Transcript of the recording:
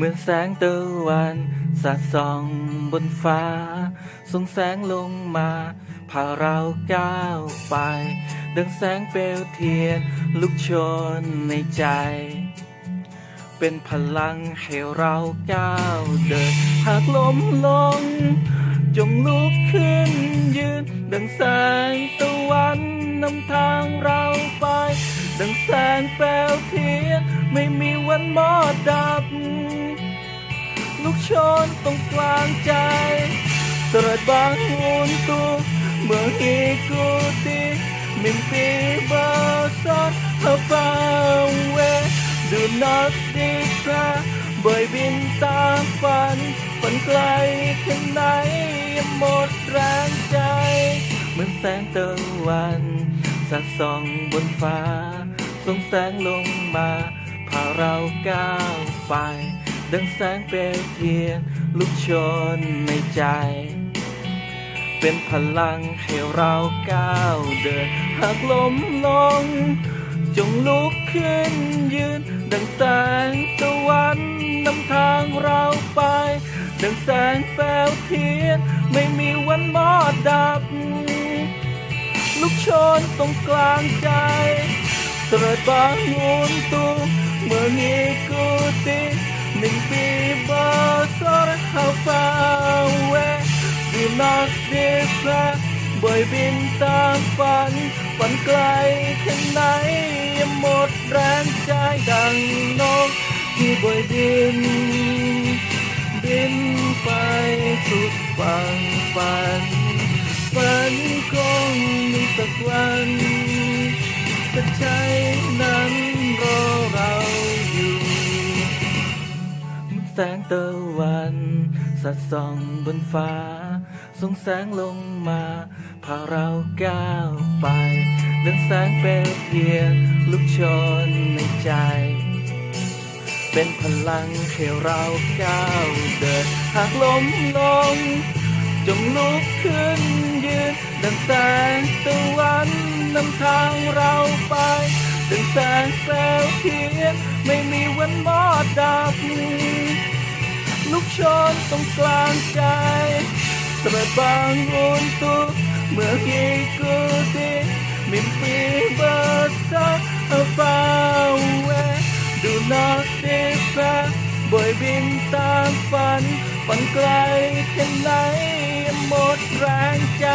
เหมือนแสงตะวันสาดส่องบนฟ้า ส่องแสงลงมาพาเราก้าวไป ดังแสงเปลวเทียนลุกโชนในใจ เป็นพลังให้เราก้าวเดิน หากล้มลง จงลุกขึ้นยืน ดังแสงตะวันนำทางเราไป ดังแสงแปลวเทียนไม่มีวันมอดดับ ลูกชนตรงกลางใจตรัสบาง untuk mengikuti mimpi besar apa we do not declare บอยบินตามฝัน ฝันไกลแค่ไหนยังหมดแรงใจ เหมือนแสงตะวันสาดส่องบนฟ้า ส่องแสงลงมาพาเราก้าวไป ดังแสงเปลวเทียนลุกชนในใจ เป็นพลังให้เราก้าวเดิน หากล้มลง จงลุกขึ้นยืน ดังแสงตะวันนำทางเราไป ดังแสงแปลวเทียนไม่มีวันมอดดับลูกชนตรงกลางใจ Terbangun mengikuti mimpi besar how far away Do not declare บอยบินตามฝันฝันไกลแค่ไห สงตะวันสาดส่องบนฟ้า ส่องแสงลงมา พาเราก้าวไปดังแสงเปลวเทียนลุกชนในใจ เป็นพลังให้เราก้าวเดิน หากล้มลง จงลุกขึ้นยืน ดังแสงตะวันนำทางเราไป ดังแสงแปลวเทียนไม่มีวันมอดดับ ลูกชนตรงกลางใจ Terbang untuk mengikuti mimpi besar Far away Do not declare บอยบินตามฝันฝันไกลแค่ไหนหมดแรงใจ